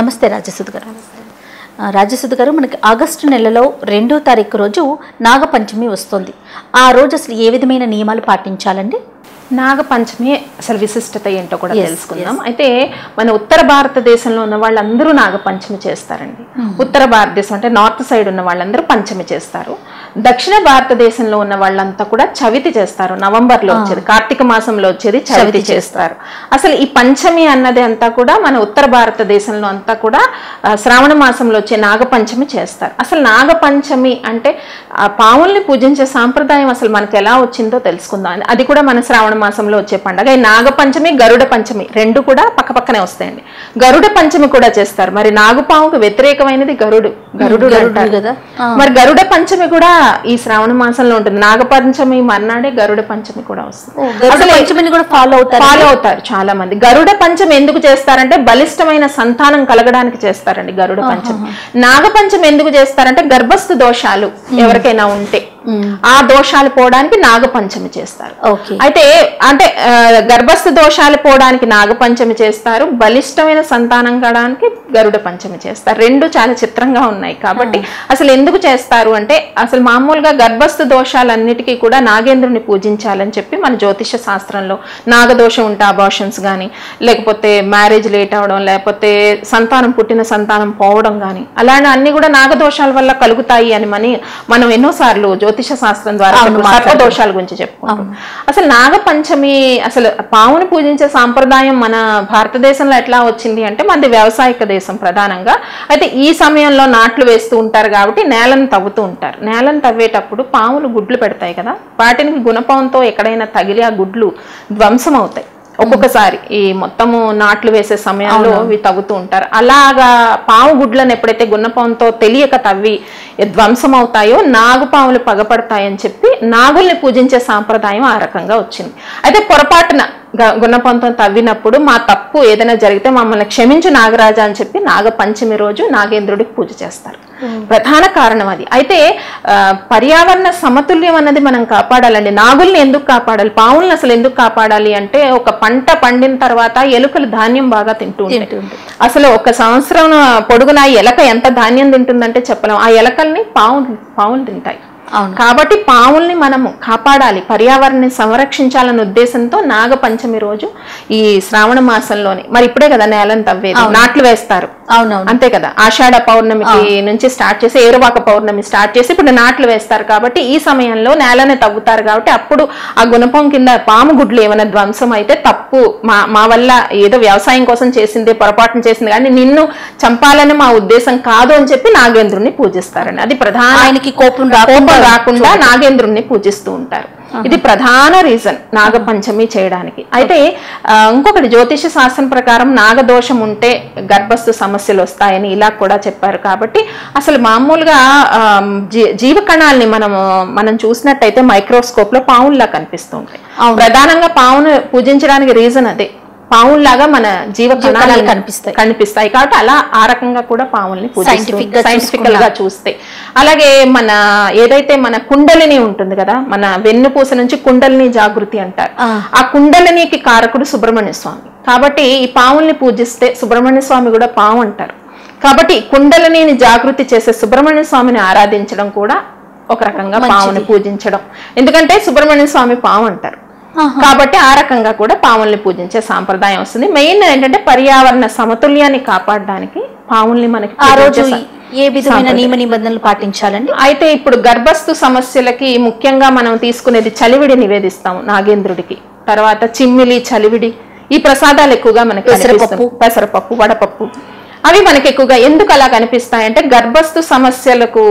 నమస్తే రాజసుద్ గారు ఆ, రాజసుద్ గారు మనకి ఆగస్టు నెలలో రెండో తారీఖు రోజు నాగపంచమి వస్తుంది. ఆ రోజు అసలు ఏ విధమైన నియమాలు పాటించాలండి? నాగపంచమి అసలు విశిష్టత ఏంటో కూడా తెలుసుకుందాం. అయితే మన ఉత్తర భారతదేశంలో ఉన్న వాళ్ళందరూ నాగపంచమి చేస్తారండి. ఉత్తర భారతదేశం అంటే నార్త్ సైడ్ ఉన్న వాళ్ళందరూ పంచమి చేస్తారు. దక్షిణ భారతదేశంలో ఉన్న వాళ్ళంతా కూడా చవితి చేస్తారు. నవంబర్లో వచ్చేది కార్తీక మాసంలో వచ్చేది చవితి చేస్తారు. అసలు ఈ పంచమి అన్నది అంతా కూడా మన ఉత్తర భారతదేశంలో అంతా కూడా శ్రావణ మాసంలో వచ్చే నాగపంచమి చేస్తారు. అసలు నాగపంచమి అంటే ఆ పావుల్ని పూజించే సాంప్రదాయం అసలు మనకి ఎలా వచ్చిందో తెలుసుకుందాం. అది కూడా మన శ్రావణ మాసంలో వచ్చే పండగ. ఈ నాగపంచమి గరుడ పంచమి రెండు కూడా పక్కపక్కనే వస్తాయండి. గరుడ పంచమి కూడా చేస్తారు. మరి నాగుపాముకు వ్యతిరేకమైనది గరుడు. గరుడు. కదా. మరి గరుడ పంచమి కూడా ఈ శ్రావణ మాసంలో ఉంటుంది. నాగపంచమి మర్నాడే గరుడ పంచమి కూడా వస్తుంది. అసలు పంచమిని కూడా ఫాలో అవుతారు? ఫాలో అవుతారు చాలా మంది గరుడ పంచమి ఎందుకు చేస్తారంటే బలిష్టమైన సంతానం కలగడానికి చేస్తారండి గరుడ పంచమి. నాగపంచమి ఎందుకు చేస్తారంటే గర్భస్థ దోషాలు ఎవరికైనా ఉంటే. ఆ దోషాలు పోవడానికి నాగపంచమి చేస్తారు. ఓకే అయితే అంటే గర్భస్థ దోషాలు పోవడానికి నాగపంచమి చేస్తారు. బలిష్టమైన సంతానం కలగడానికి గరుడ పంచమి చేస్తారు. రెండు చాలా చిత్రంగా ఉన్నాయి కాబట్టి అసలు ఎందుకు చేస్తారు అంటే అసలు మామూలుగా గర్భస్థ దోషాలన్నిటికీ కూడా నాగేంద్రుని పూజించాలని చెప్పి మన జ్యోతిష శాస్త్రంలో నాగదోషం ఉంటే అబార్షన్స్ కానీ లేకపోతే మ్యారేజ్ లేట్ అవడం లేకపోతే సంతానం పుట్టిన సంతానం పోవడం కానీ అలాంటి అన్ని కూడా నాగదోషాల వల్ల కలుగుతాయి అని మని మనం ఎన్నోసార్లు జ్యోతిష శాస్త్రం ద్వారా. సర్పదోషాల గురించి చెప్పుకుంటాం. అసలు నాగపంచమి అసలు పావును పూజించే సాంప్రదాయం మన భారతదేశంలో ఎట్లా వచ్చింది అంటే మనది వ్యవసాయక దేశం ప్రధానంగా. అయితే ఈ సమయంలో నాట్లు వేస్తూ ఉంటారు కాబట్టి నేలను తవ్వుతూ ఉంటారు. నేలను తవ్వేటప్పుడు పాములు గుడ్లు పెడతాయి కదా. వాటిని గుణపంతో ఎక్కడైనా తగిలి ఆ గుడ్లు ధ్వంసం అవుతాయి ఒక్కొక్కసారి ఈ మొత్తము నాట్లు వేసే సమయంలో ఇవి తవ్వుతూ ఉంటారు. అలాగా పాము గుడ్లను ఎప్పుడైతే గున్నపాముతో తెలియక తవ్వి ధ్వంసం అవుతాయో నాగుపాములు పగపడతాయని చెప్పి నాగుల్ని పూజించే సాంప్రదాయం ఆ రకంగా వచ్చింది. అయితే పొరపాటున గ- గున్నపంతో తవ్వినప్పుడు మా తప్పు ఏదైనా జరిగితే మమ్మల్ని క్షమించు నాగరాజా అని చెప్పి నాగపంచమి రోజు నాగేంద్రుడికి పూజ చేస్తారు. ప్రధాన కారణం అది. అయితే పర్యావరణ సమతుల్యం అన్నది మనం కాపాడాలండి. నాగుల్ని ఎందుకు కాపాడాలి? పావుల్ని అసలు ఎందుకు కాపాడాలి అంటే ఒక పంట పండిన తర్వాత ఎలుకలు ధాన్యం బాగా తింటూ అసలు ఒక సంవత్సరం పొడుగున ఆ ఎలక ఎంత ధాన్యం తింటుందంటే చెప్పలేం. ఆ ఎలకల్ని పావులు పావులు తింటాయి. కాబట్టి పావుల్ని మనము కాపాడాలి పర్యావరణాన్ని సంరక్షించాలనే ఉద్దేశంతో నాగపంచమి రోజు ఈ శ్రావణ మాసంలోని మరి ఇప్పుడే కదా నేలను తవ్వేది నాట్లు వేస్తారు. అంతే కదా. ఆషాఢ పౌర్ణమికి నుంచి స్టార్ట్ చేసి ఏరువాక పౌర్ణమి స్టార్ట్ చేసి ఇప్పుడు నాట్లు వేస్తారు కాబట్టి ఈ సమయంలో నేలని తవ్వుతారు కాబట్టి అప్పుడు ఆ గుణపం కింద పాము గుడ్లు ఏమైనా ధ్వంసం అయితే తప్పు. మా మా వల్ల ఏదో వ్యవసాయం కోసం చేసింది పొరపాటున చేసింది కానీ నిన్ను చంపాలని మా ఉద్దేశం కాదు అని చెప్పి నాగేంద్రుణ్ణి పూజిస్తారండి అది ప్రధాన ఆయనకి కోపం కోపం రాకుండా నాగేంద్రుణ్ణి పూజిస్తూ ఉంటారు. ఇది ప్రధాన రీజన్ నాగపంచమి చేయడానికి. అయితే ఇంకొకటి జ్యోతిష శాస్త్రం ప్రకారం నాగదోషం ఉంటే గర్భస్థ సమస్యలు వస్తాయని ఇలా కూడా చెప్పారు. కాబట్టి అసలు మామూలుగా జీవకణాల్ని మనం మనం చూసినట్టయితే మైక్రోస్కోప్లో పావుల్లా కనిపిస్తూ ఉంటాయి. ప్రధానంగా పావును పూజించడానికి రీజన్ అదే. పావుల్లాగా మన జీవకణాలు జీవకణాలు కనిపిస్తాయి. కనిపిస్తాయి. కాబట్టి అలా ఆ రకంగా కూడా పావుల్ని గా సైంటిఫికల్గా చూస్తే. అలాగే మన ఏదైతే మన కుండలిని ఉంటుంది కదా మన వెన్నుపూస నుంచి కుండలిని జాగృతి అంటారు. ఆ. కుండలినికి కారకుడు సుబ్రహ్మణ్య స్వామి. కాబట్టి ఈ పావుల్ని పూజిస్తే సుబ్రహ్మణ్య స్వామి కూడా పాము అంటారు. కాబట్టి కుండలిని జాగృతి చేసే సుబ్రహ్మణ్య స్వామిని ఆరాధించడం కూడా ఒక రకంగా పావుని పూజించడం. ఎందుకంటే సుబ్రహ్మణ్య స్వామి పాము అంటారు. కాబట్టి ఆ రకంగా కూడా పావుల్ని పూజించే సాంప్రదాయం వస్తుంది. మెయిన్ ఏంటంటే పర్యావరణ సమతుల్యాన్ని కాపాడడానికి పావుల్ని మనకి ఆ రోజు ఏ విధమైన నియమ నిబంధనలు పాటించాలండి? అయితే ఇప్పుడు గర్భస్థు సమస్యలకి ముఖ్యంగా మనం తీసుకునేది చలివిడి నివేదిస్తాం నాగేంద్రుడికి. తర్వాత చిమ్మిలి చలివిడి ఈ ప్రసాదాలు ఎక్కువగా మనకి. పెసరపప్పు వడపప్పు. అవి మనకి ఎక్కువగా ఎందుకు అలా కనిపిస్తాయంటే గర్భస్థు సమస్యలకు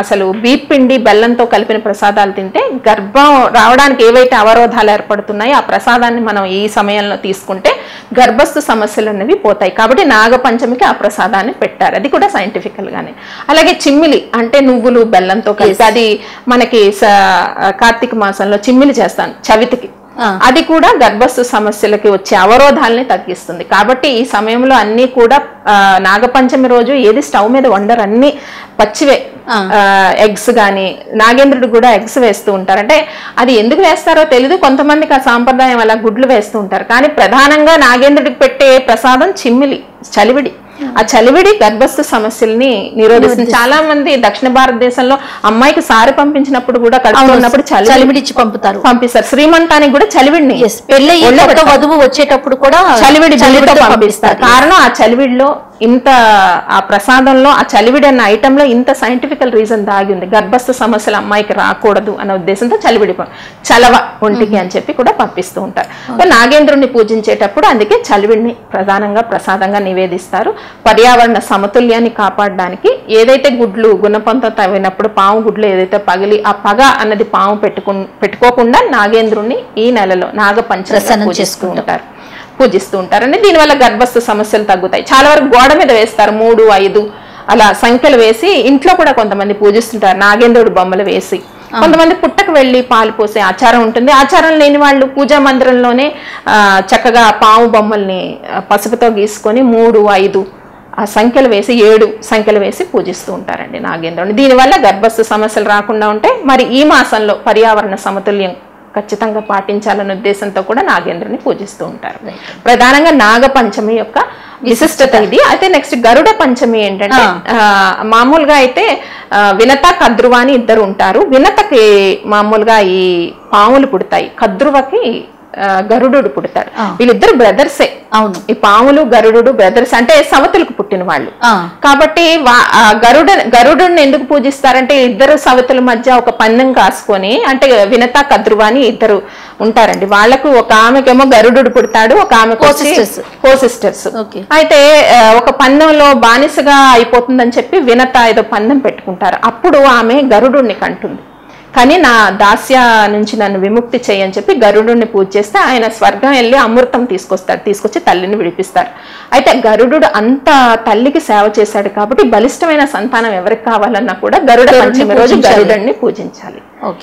అసలు బీప్ పిండి బెల్లంతో కలిపిన ప్రసాదాలు తింటే గర్భం రావడానికి ఏవైతే అవరోధాలు ఏర్పడుతున్నాయో ఆ ప్రసాదాన్ని మనం ఈ సమయంలో తీసుకుంటే గర్భస్థు సమస్యలు అనేవి పోతాయి. కాబట్టి నాగపంచమికి ఆ ప్రసాదాన్ని పెట్టారు. అది కూడా సైంటిఫికల్ గానే. అలాగే చిమ్మిలి అంటే నువ్వులు బెల్లంతో కలిపి అది మనకి కార్తీక మాసంలో చిమ్మిలి చేస్తాను చవితికి. అది కూడా గర్భస్థ సమస్యలకి వచ్చే అవరోధాలని తగ్గిస్తుంది. కాబట్టి ఈ సమయంలో అన్ని కూడా నాగపంచమి రోజు ఏది స్టవ్ మీద వండరు అన్ని పచ్చివే. ఎగ్స్ కానీ నాగేంద్రుడు కూడా ఎగ్స్ వేస్తూ ఉంటారు. అంటే అది ఎందుకు వేస్తారో తెలియదు కొంతమందికి ఆ సాంప్రదాయం అలా గుడ్లు వేస్తూ ఉంటారు. కానీ ప్రధానంగా నాగేంద్రుడికి పెట్టే ప్రసాదం చిమ్మిలి చలివిడి. ఆ చలివిడి గర్భస్థ సమస్యల్ని నిరోధిస్తుంది. చాలా మంది దక్షిణ భారతదేశంలో అమ్మాయికి సారి పంపించినప్పుడు కూడా కడుపులో ఉన్నప్పుడు చలి చలిమిడిచ్చి పంపుతారు. పంపిస్తారు. శ్రీమంతానికి కూడా చలివిడిని కొత్త వధువు వచ్చేటప్పుడు కూడా చలివిడి పంపిస్తారు. కారణం ఆ చలివిడిలో ఇంత ఆ ప్రసాదంలో ఆ చలివిడి అన్న item లో ఇంత సైంటిఫికల్ రీజన్ దాగి ఉంది. గర్భస్థ సమస్యలు అమ్మాయికి రాకూడదు అనే ఉద్దేశంతో చలివిడి చలవ ఒంటికి అని చెప్పి కూడా పంపిస్తూ ఉంటారు. నాగేంద్రుడిని పూజించేటప్పుడు అందుకే చలివిడిని ప్రధానంగా ప్రసాదంగా నివేదిస్తారు. పర్యావరణ సమతుల్యాన్ని కాపాడడానికి ఏదైతే గుడ్లు గుణపంతో తవ్వినప్పుడు పాము గుడ్లు ఏదైతే పగిలి ఆ పగ అన్నది పాము పెట్టుకు పెట్టుకోకుండా నాగేంద్రుణ్ణి ఈ నెలలో నాగపంచమి ప్రసన్నం పూజిస్తూ ఉంటారు పూజిస్తూ ఉంటారండి. దీనివల్ల గర్భస్థ సమస్యలు తగ్గుతాయి. చాలా వరకు గోడ మీద వేస్తారు. మూడు ఐదు అలా సంఖ్యలు వేసి ఇంట్లో కూడా కొంతమంది పూజిస్తుంటారు. నాగేంద్రుడు బొమ్మలు వేసి. కొంతమంది పుట్టకు వెళ్ళి పాలు పోసే ఆచారం ఉంటుంది. ఆచారం లేని వాళ్ళు పూజా మందిరంలోనే చక్కగా పాము బొమ్మల్ని పసుపుతో గీసుకొని మూడు ఐదు ఆ సంఖ్యలు వేసి ఏడు సంఖ్యలు వేసి పూజిస్తూ ఉంటారండి నాగేంద్రుడిని. దీనివల్ల గర్భస్థ సమస్యలు రాకుండా ఉంటే మరి ఈ మాసంలో పర్యావరణ సమతుల్యం ఖచ్చితంగా పాటించాలనే ఉద్దేశంతో కూడా నాగేంద్రుని పూజిస్తూ ఉంటారు. ప్రధానంగా నాగ పంచమి యొక్క విశిష్టత ఇది. అయితే నెక్స్ట్ గరుడ పంచమి ఏంటంటే మామూలుగా అయితే వినత కద్రువ అని ఇద్దరు ఉంటారు. వినతకి మామూలుగా ఈ పాములు పుడతాయి. కద్రువకి గరుడు పుడతాడు వీళ్ళిద్దరు బ్రదర్సే అవును. ఈ పాములు గరుడు బ్రదర్స్ అంటే సవతులకు పుట్టిన వాళ్ళు. కాబట్టి గరుడ గరుడుని ఎందుకు పూజిస్తారంటే ఇద్దరు సవతుల మధ్య ఒక పందెం కాసుకొని అంటే వినత కద్రువ అని ఇద్దరు ఉంటారండి. వాళ్ళకు ఒక ఆమెకేమో గరుడు పుడతాడు ఒక ఆమె. కో సిస్టర్స్ ఓకే అయితే ఒక పందెంలో బానిసగా అయిపోతుందని చెప్పి వినత ఏదో పందెం పెట్టుకుంటారు. అప్పుడు ఆమె గరుడుని కంటుంది. కానీ నా దాస్య నుంచి నన్ను విముక్తి చేయని చెప్పి గరుడుని పూజ చేస్తే ఆయన స్వర్గం వెళ్ళి అమృతం తీసుకొస్తాడు తీసుకొచ్చి తల్లిని విడిపిస్తారు. అయితే గరుడు అంత తల్లికి సేవ చేశాడు కాబట్టి బలిష్టమైన సంతానం ఎవరికి కావాలన్నా కూడా గరుడ పంచమి రోజు గరుడుని పూజించాలి.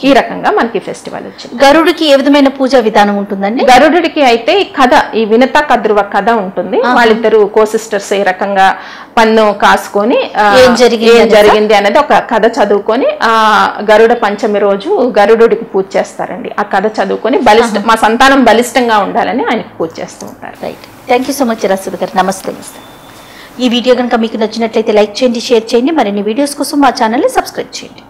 ఈ రకంగా మనకి ఫెస్టివల్ వచ్చింది. గరుడికి ఏ విధమైన పూజా విధానం ఉంటుందండి? గరుడుడికి అయితే ఈ కథ ఈ వినత కద్రువ కథ ఉంటుంది. వాళ్ళిద్దరు కో సిస్టర్స్ ఏ రకంగా పన్ను కాసుకొని ఏం జరిగింది అనేదా? జరిగింది అనేది ఒక కథ చదువుకొని ఆ గరుడ పంచమి రోజు గరుడుడికి పూజ చేస్తారండి. ఆ కథ చదువుకొని బలిష్ట మా సంతానం బలిష్టంగా ఉండాలని ఆయనకి పూజ చేస్తూ ఉంటారు. Right. Thank you so much Rasudu గారు నమస్తే. ఈ వీడియో కనుక మీకు నచ్చినట్లయితే లైక్ చేయండి షేర్ చేయండి. మరిన్ని వీడియోస్ కోసం మా ఛానల్ని సబ్స్క్రైబ్ చేయండి.